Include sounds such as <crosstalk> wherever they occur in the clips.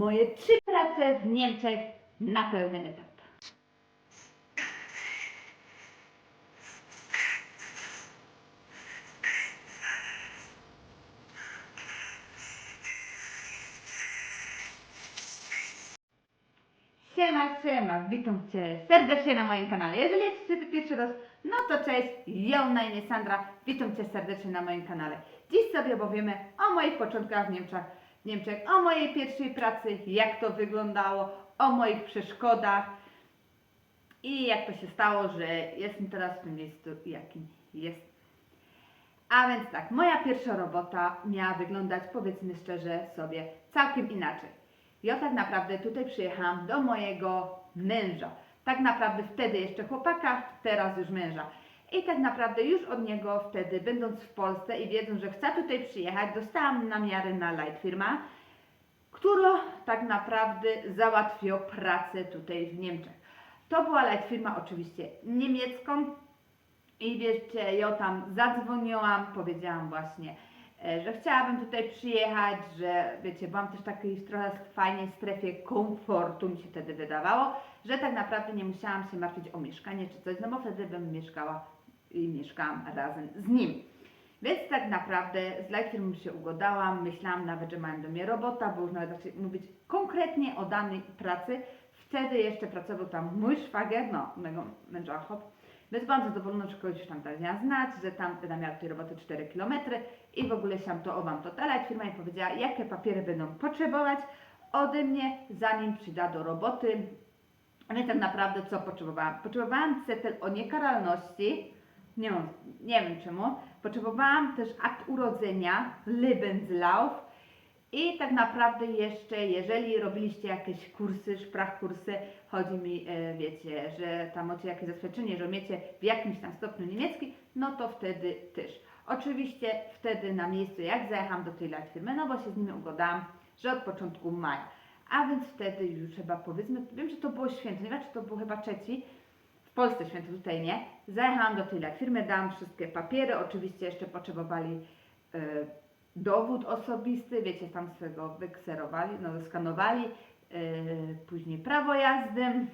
moje trzy prace w Niemczech na pełny etat. Siema, siema, witam Cię serdecznie na moim kanale. Jeżeli jesteś tu pierwszy raz, no to cześć, ja na imię Sandra, witam Cię serdecznie na moim kanale. Dziś sobie opowiemy o moich początkach w Niemczech, Niemczech, o mojej pierwszej pracy, jak to wyglądało, o moich przeszkodach i jak to się stało, że jestem teraz w tym miejscu, jakim jest. A więc tak, moja pierwsza robota miała wyglądać, powiedzmy szczerze sobie, całkiem inaczej. Ja tak naprawdę tutaj przyjechałam do mojego męża. Tak naprawdę wtedy jeszcze chłopaka, teraz już męża. I tak naprawdę już od niego wtedy, będąc w Polsce i wiedząc, że chcę tutaj przyjechać, dostałam namiary na Light firma, która tak naprawdę załatwiła pracę tutaj w Niemczech. To była Light firma oczywiście niemiecką, i wiecie, ja tam zadzwoniłam, powiedziałam właśnie, e, że chciałabym tutaj przyjechać, że wiecie, byłam też takiej trochę fajnej strefie komfortu, mi się wtedy wydawało, że tak naprawdę nie musiałam się martwić o mieszkanie czy coś, no bo wtedy bym mieszkała i mieszkałam razem z nim. Więc tak naprawdę z Light Firmą się ugadałam, myślałam nawet, że mają do mnie robota, bo już nawet zaczęli mówić konkretnie o danej pracy. Wtedy jeszcze pracował tam mój szwagier, no, mego męża hop. Więc byłam zadowolona, że kogoś tam tak miała znać, że tam będę miała tej roboty 4 km i w ogóle się to o wam to dalej. Firma mi powiedziała, jakie papiery będą potrzebować ode mnie, zanim przyjdę do roboty. Więc tak naprawdę co potrzebowałam? Potrzebowałam cetel o niekaralności, nie, nie wiem czemu. Potrzebowałam też akt urodzenia, Lebenslauf i tak naprawdę jeszcze, jeżeli robiliście jakieś kursy, szprachkursy, chodzi mi, e, wiecie, że tam macie jakieś zaświadczenie, że umiecie w jakimś tam stopniu niemiecki, no to wtedy też. Oczywiście wtedy na miejscu, jak zajechałam do tej light firmy, no bo się z nimi ugadałam, że od początku maja. A więc wtedy już chyba powiedzmy, wiem, że to było święto, nie wiem, czy to było chyba trzeci, Polsce święto, tutaj nie. Zajechałam do tej firmy, dałam wszystkie papiery, oczywiście jeszcze potrzebowali e, dowód osobisty, wiecie, tam swego wykserowali, no skanowali, yy, później prawo jazdy.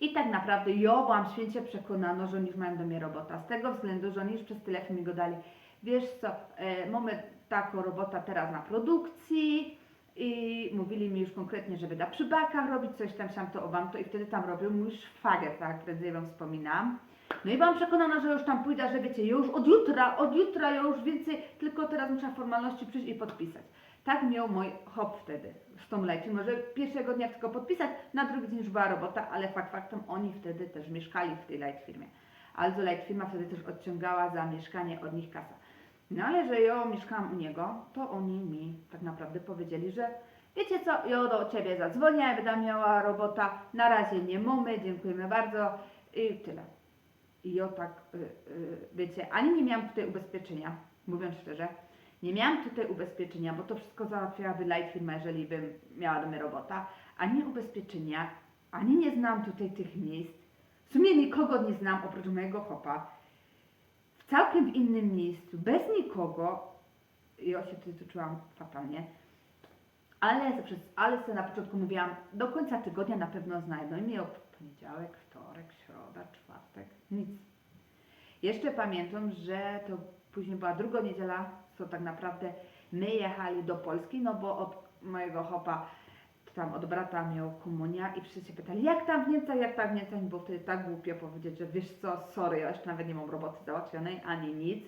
I tak naprawdę ja byłam święcie przekonana, że oni już mają do mnie robota. Z tego względu, że oni już przez telefon mi go dali. Wiesz co, yy, mamy taką robotę teraz na produkcji i mówili mi już konkretnie, że będę przy bakach robić coś tam, siam to, owam to i wtedy tam robił mój szwagier, tak jak prędzej wam wspominałam. No i byłam przekonana, że już tam pójdę, że wiecie, już od jutra, od jutra ja już więcej, tylko teraz muszę formalności przyjść i podpisać. Tak miał mój hop wtedy z tą leci. Może pierwszego dnia tylko podpisać, na drugi dzień już była robota, ale fakt faktem oni wtedy też mieszkali w tej light firmie. Also light firma wtedy też odciągała za mieszkanie od nich kasa. No ale że ja mieszkałam u niego, to oni mi tak naprawdę powiedzieli, że wiecie co, ja do ciebie zadzwonię, będę miała robota, na razie nie mamy, dziękujemy bardzo i tyle. I ja tak, y, y, wiecie, ani nie miałam tutaj ubezpieczenia, mówiąc szczerze. Nie miałam tutaj ubezpieczenia, bo to wszystko załatwiałaby light firma, jeżeli bym miała do mnie robota. Ani ubezpieczenia, ani nie znam tutaj tych miejsc. W sumie nikogo nie znam oprócz mojego chopa. W całkiem innym miejscu, bez nikogo. Ja się tutaj czułam fatalnie. Ale, przez, ale sobie na początku mówiłam, do końca tygodnia na pewno znajdą. I mi o poniedziałek, wtorek, środa, czwartek, nic. Jeszcze pamiętam, że to później była druga niedziela, co tak naprawdę my jechali do Polski, no bo od mojego hopa, tam od brata miał komunia i wszyscy się pytali, jak tam w Niemczech, jak tam w Niemczech, bo wtedy tak głupio powiedzieć, że wiesz co, sorry, ja jeszcze nawet nie mam roboty załatwionej, ani nic.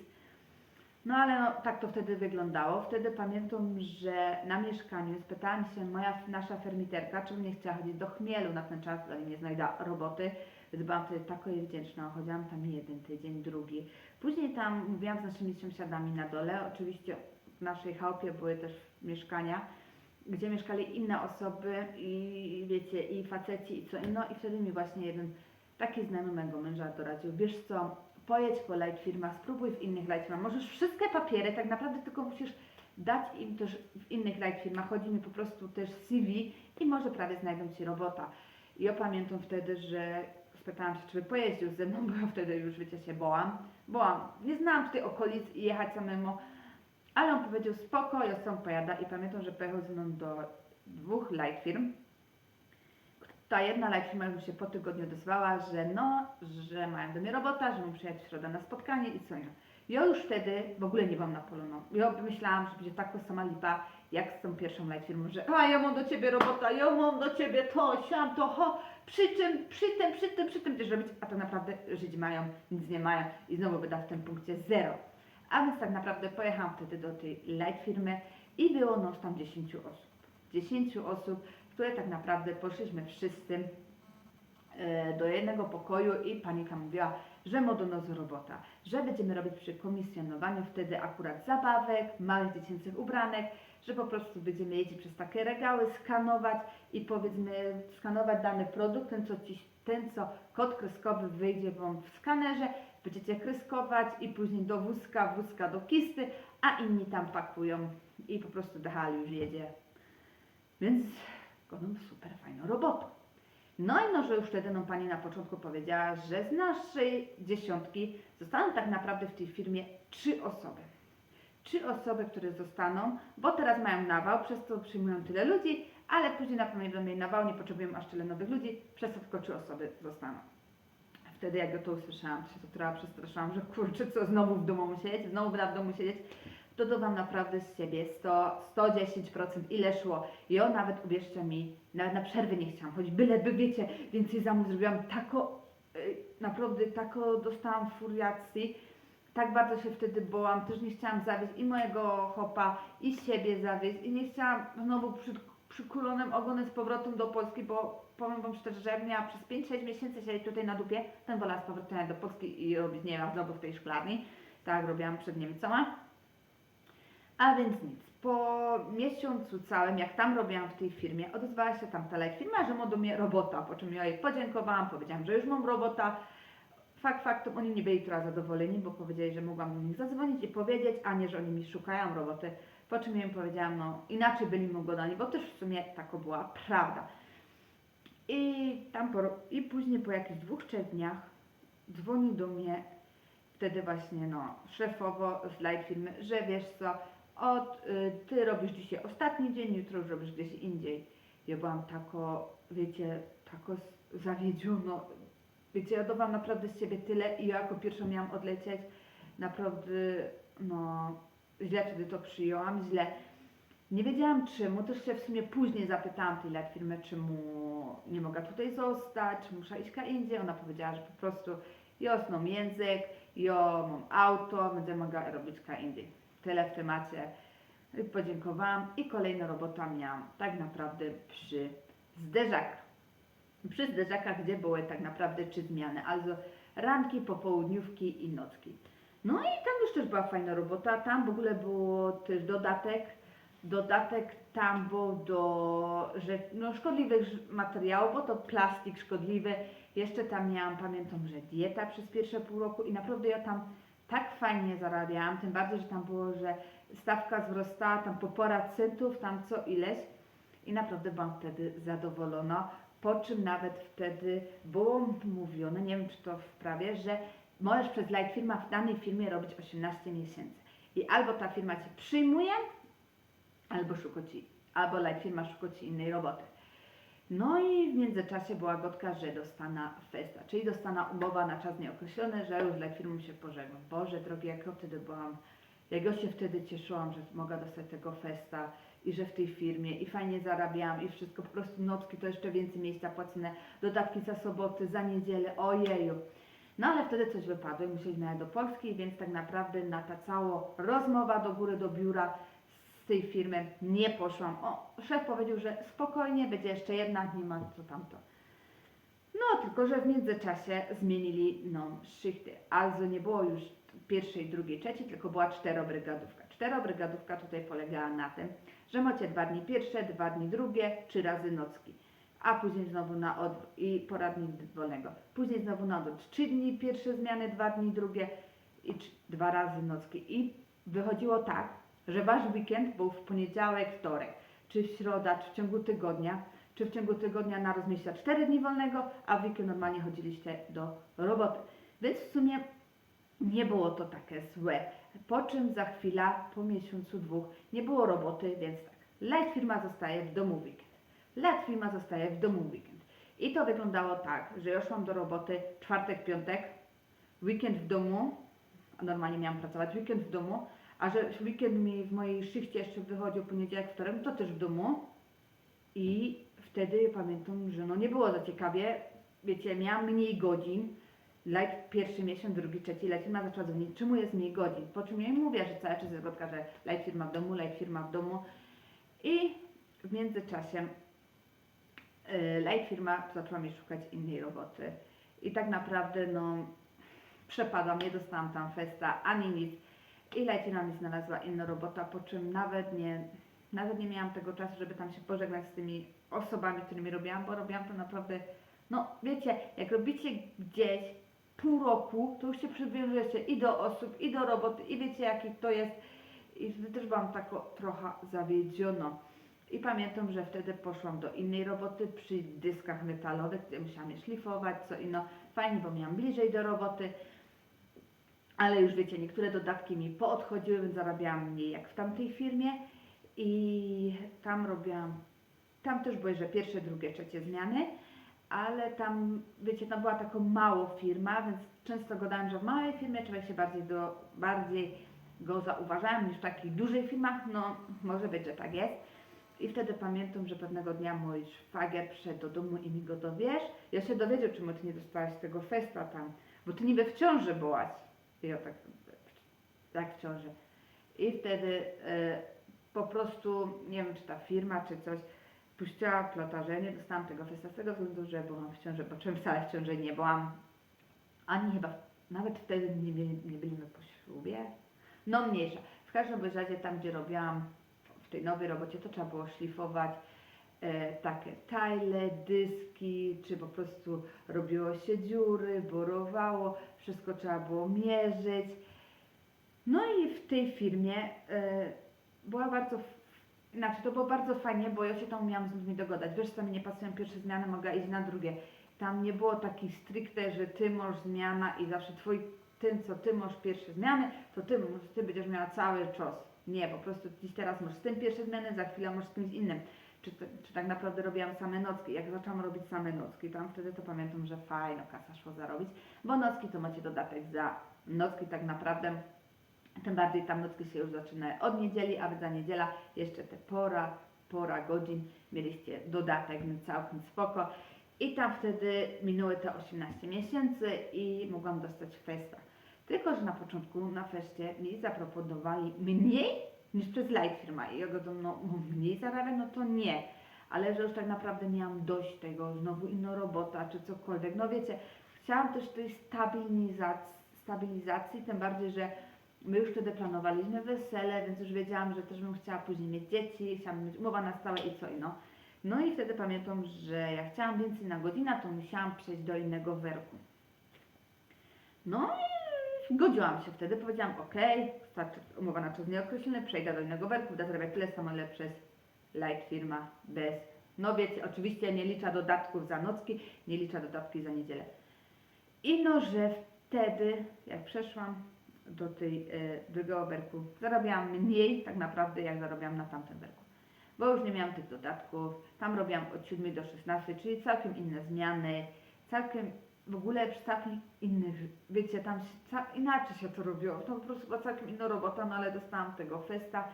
No ale no, tak to wtedy wyglądało. Wtedy pamiętam, że na mieszkaniu spytałam się moja nasza fermiterka, czy nie chciała chodzić do chmielu na ten czas, ale nie znajda roboty. Więc byłam wtedy tako jej wdzięczna. Chodziłam tam jeden tydzień, drugi. Później tam mówiłam z naszymi sąsiadami na dole. Oczywiście w naszej chałupie były też mieszkania, gdzie mieszkali inne osoby i wiecie, i faceci i co inno. I wtedy mi właśnie jeden taki znajomy mego męża doradził, wiesz co, pojedź po light firmach, spróbuj w innych light firmach. Możesz wszystkie papiery, tak naprawdę tylko musisz dać im też w innych light firmach. Chodzi mi po prostu też CV i może prawie znajdą Ci robota. I ja pamiętam wtedy, że spytałam się, czy by pojeździł ze mną, bo ja wtedy już, wiecie, się bołam. Bołam, nie znałam tutaj okolic i jechać samemu, ale on powiedział, spoko, ja sam pojada i pamiętam, że pojechał ze mną do dwóch light firm. Ta jedna light firma już się po tygodniu odezwała, że no, że mają do mnie robota, że mam przyjechać w środę na spotkanie i co ja. Ja już wtedy w ogóle nie byłam na poloną. Ja myślałam, że będzie taka sama lipa, jak z tą pierwszą light firmą, że a ja mam do ciebie robota, ja mam do ciebie to, siam, to, ho, przy czym, przy tym, przy tym, przy tym też robić, a tak naprawdę żyć mają, nic nie mają i znowu wyda w tym punkcie zero. A więc tak naprawdę pojechałam wtedy do tej light firmy i było nos tam 10 osób. 10 osób, które tak naprawdę poszliśmy wszyscy e, do jednego pokoju i panika mówiła, że ma do nas robota, że będziemy robić przy komisjonowaniu wtedy akurat zabawek, małych dziecięcych ubranek, że po prostu będziemy jeździć przez takie regały, skanować i powiedzmy skanować dany produkt, ten co, ci, ten co kod kreskowy wyjdzie Wam w skanerze, będziecie kreskować i później do wózka, wózka do kisty, a inni tam pakują i po prostu DHL już jedzie. Więc wykonam super fajną robotę. No i no, że już wtedy no, pani na początku powiedziała, że z naszej dziesiątki zostaną tak naprawdę w tej firmie trzy osoby. Trzy osoby, które zostaną, bo teraz mają nawał, przez to przyjmują tyle ludzi, ale później na pewno będą mieli nawału, nie potrzebują aż tyle nowych ludzi, przez to tylko trzy osoby zostaną. Wtedy jak ja to usłyszałam, to się to trochę przestraszyłam, że kurczę, co znowu w domu siedzieć, znowu będę w domu siedzieć, to dodam naprawdę z siebie 100, 110% ile szło. I o nawet uwierzcie mi, nawet na przerwy nie chciałam, choć byleby wiecie, więcej za mną zrobiłam. Tako, y, naprawdę tako dostałam furiacji, tak bardzo się wtedy bołam, też nie chciałam zawieść i mojego chopa, i siebie zawieść i nie chciałam znowu przy, przykulonym ogonem z powrotem do Polski, bo powiem Wam szczerze, że jak miała przez 5-6 miesięcy siedzieć tutaj na dupie, ten wolała z powrotem do Polski i robić, nie wiem, znowu w tej szklarni, tak robiłam przed Niemcoma. A więc nic, po miesiącu całym, jak tam robiłam w tej firmie, odezwała się tam ta light firma, że ma do mnie robota, po czym ja jej podziękowałam, powiedziałam, że już mam robota. Fakt faktem, oni nie byli trochę zadowoleni, bo powiedzieli, że mogłam do nich zadzwonić i powiedzieć, a nie, że oni mi szukają roboty. Po czym ja im powiedziałam, no inaczej byli mu godani, bo też w sumie taka była prawda. I tam po, i później po jakichś dwóch, trzech dniach dzwonił do mnie wtedy właśnie no szefowo z firmy, że wiesz co, od, y, ty robisz dzisiaj ostatni dzień, jutro już robisz gdzieś indziej. Ja byłam tako, wiecie, tako zawiedziona. Wiecie, ja dawałam naprawdę z siebie tyle i ja jako pierwsza miałam odlecieć. Naprawdę, no, źle wtedy to przyjęłam, źle. Nie wiedziałam czemu, też się w sumie później zapytałam tej lat firmy, czemu nie mogę tutaj zostać, czy muszę iść indziej. Ona powiedziała, że po prostu ja znam język, ja mam auto, będę mogła robić indziej. Tyle w temacie. I Podziękowałam i kolejna robota miałam tak naprawdę przy zderzakach. Przy zderzakach, gdzie były tak naprawdę trzy zmiany, also ranki, popołudniówki i nocki. No i tam już też była fajna robota, tam w ogóle było też dodatek, dodatek tam był do że, no, szkodliwych materiałów, bo to plastik szkodliwy. Jeszcze tam miałam, pamiętam, że dieta przez pierwsze pół roku i naprawdę ja tam tak fajnie zarabiałam, tym bardziej, że tam było, że stawka wzrastała tam po pora centów, tam co ileś i naprawdę byłam wtedy zadowolona. Po czym nawet wtedy było mówione, nie wiem czy to w prawie, że możesz przez light firma w danej firmie robić 18 miesięcy. I albo ta firma cię przyjmuje, albo szuka ci, albo light firma szuka ci innej roboty. No i w międzyczasie była gotka, że dostana festa, czyli dostana umowa na czas nieokreślony, że już light firmą się pożegnam. Boże drogi, jak ja wtedy byłam, jak ja się wtedy cieszyłam, że mogę dostać tego festa i że w tej firmie i fajnie zarabiałam i wszystko, po prostu nocki to jeszcze więcej miejsca płacone, dodatki za soboty, za niedzielę, ojeju. No ale wtedy coś wypadło i musieliśmy jechać do Polski, więc tak naprawdę na ta cała rozmowa do góry, do biura z tej firmy nie poszłam. O, szef powiedział, że spokojnie, będzie jeszcze jedna, nie ma co tamto. No, tylko że w międzyczasie zmienili no, szychty. Also nie było już pierwszej, drugiej, trzeciej, tylko była czterobrygadówka. Czterobrygadówka tutaj polegała na tym, że macie dwa dni pierwsze, dwa dni drugie, trzy razy nocki. A później znowu na odwrót i poradnik wolnego. Później znowu na odwrót. Trzy dni pierwsze zmiany, dwa dni drugie i dwa razy nocki. I wychodziło tak, że wasz weekend był w poniedziałek, wtorek, czy w środa, czy w ciągu tygodnia, czy w ciągu tygodnia na rozmyśla 4 dni wolnego, a w weekend normalnie chodziliście do roboty. Więc w sumie nie było to takie złe. Po czym za chwilę, po miesiącu, dwóch, nie było roboty, więc tak, Light firma zostaje w domu weekend. Light firma zostaje w domu weekend. I to wyglądało tak, że ja szłam do roboty czwartek, piątek, weekend w domu, normalnie miałam pracować weekend w domu, a że weekend mi w mojej szychcie jeszcze wychodził poniedziałek, wtorek, to też w domu. I wtedy pamiętam, że no nie było za ciekawie. Wiecie, miałam mniej godzin. Light pierwszy miesiąc, drugi, trzeci, Light firma zaczęła dzwonić, czemu jest mniej godzin? Po czym ja jej mówię, że cały czas jest zgodka, że Light firma w domu, Light firma w domu. I w międzyczasie Light firma zaczęła mi szukać innej roboty. I tak naprawdę, no, przepadłam, nie dostałam tam festa, ani nic. I Light firma mi znalazła inną robotę, po czym nawet nie, nawet nie miałam tego czasu, żeby tam się pożegnać z tymi osobami, którymi robiłam, bo robiłam to naprawdę, no wiecie, jak robicie gdzieś pół roku, to już się przywiązujecie i do osób, i do roboty, i wiecie jaki to jest. I wtedy też byłam tak trochę zawiedziona. I pamiętam, że wtedy poszłam do innej roboty przy dyskach metalowych, gdzie musiałam je szlifować, co inno. Fajnie, bo miałam bliżej do roboty. Ale już wiecie, niektóre dodatki mi poodchodziły, więc zarabiałam mniej jak w tamtej firmie. I tam robiłam, tam też były, że pierwsze, drugie, trzecie zmiany, ale tam, wiecie, tam była taka mało firma, więc często gadałam, że w małej firmie człowiek się bardziej, do, bardziej go zauważałem niż w takich dużych firmach, no może być, że tak jest. I wtedy pamiętam, że pewnego dnia mój szwagier przyszedł do domu i mi go dowiesz. Ja się dowiedział, czemu ty nie dostałaś tego festa tam, bo ty niby w ciąży byłaś. I ja tak, tak w ciąży. I wtedy e, po prostu, nie wiem, czy ta firma, czy coś, puściła plotę, nie dostałam tego festa z tego względu, że byłam w ciąży, bo czym wcale w ciąży nie byłam. Ani chyba, nawet wtedy nie, nie byliśmy po ślubie. No mniejsza. W każdym razie tam, gdzie robiłam tej nowej robocie, to trzeba było szlifować e, takie tajle, dyski, czy po prostu robiło się dziury, borowało, wszystko trzeba było mierzyć. No i w tej firmie e, była bardzo, znaczy to było bardzo fajnie, bo ja się tam umiałam z ludźmi dogadać. Wiesz, co mi nie pasują pierwsze zmiany, mogę iść na drugie. Tam nie było takich stricte, że ty masz zmiana i zawsze twój, tym co ty masz pierwsze zmiany, to ty, ty będziesz miała cały czas. Nie, po prostu dziś teraz masz z tym pierwsze zmiany, za chwilę masz z kimś innym. Czy, czy tak naprawdę robiłam same nocki. Jak zaczęłam robić same nocki, tam wtedy to pamiętam, że fajno kasa szło zarobić, bo nocki to macie dodatek za nocki tak naprawdę. Tym bardziej tam nocki się już zaczynają od niedzieli, a za niedziela jeszcze te pora, pora godzin mieliście dodatek, więc całkiem spoko. I tam wtedy minęły te 18 miesięcy i mogłam dostać festa. Tylko, że na początku na feście mi zaproponowali mniej niż przez Light firma. I ja go no mniej zarabiam, no to nie. Ale że już tak naprawdę miałam dość tego, znowu inna robota czy cokolwiek. No wiecie, chciałam też tej stabilizacji, stabilizacji tym bardziej, że my już wtedy planowaliśmy wesele, więc już wiedziałam, że też bym chciała później mieć dzieci, chciałam mieć umowę na stałe i co inno. No i wtedy pamiętam, że jak chciałam więcej na godzinę, to musiałam przejść do innego werku. No i zgodziłam się wtedy, powiedziałam ok, starczy umowa na czas nieokreślony, przejdę do innego werku, będę zarabiać tyle samo, ile przez light firma, bez, no wiecie, oczywiście nie licza dodatków za nocki, nie licza dodatki za niedzielę. I no, że wtedy, jak przeszłam do tej e, drugiego werku, zarabiałam mniej tak naprawdę, jak zarabiałam na tamtym werku. Bo już nie miałam tych dodatków, tam robiłam od 7 do 16, czyli całkiem inne zmiany, całkiem w ogóle przy całkiem innych, wiecie, tam się, inaczej się to robiło, to po prostu była całkiem inna robota, no ale dostałam tego festa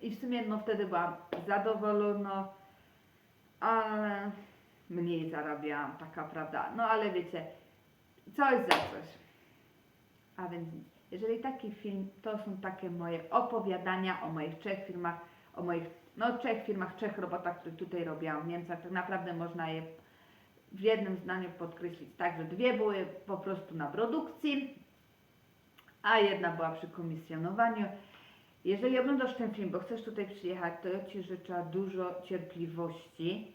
i w sumie no wtedy byłam zadowolona, ale mniej zarabiałam, taka prawda, no ale wiecie, coś za coś. A więc jeżeli taki film, to są takie moje opowiadania o moich trzech firmach, o moich, no trzech firmach, trzech robotach, które tutaj robiłam w Niemczech. Tak naprawdę można je w jednym zdaniu podkreślić tak, że dwie były po prostu na produkcji, a jedna była przy komisjonowaniu. Jeżeli oglądasz ten film, bo chcesz tutaj przyjechać, to ja Ci życzę dużo cierpliwości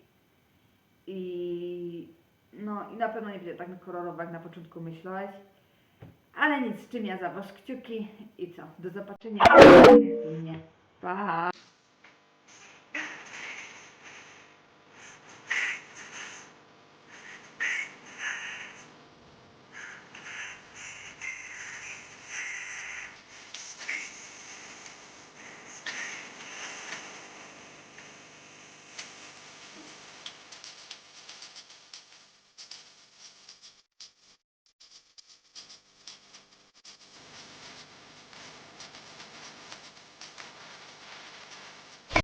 i no i na pewno nie będzie tak kolorowo, jak na początku myślałeś. Ale nic, z czym ja za Was kciuki i co? Do zobaczenia. Pa! <laughs>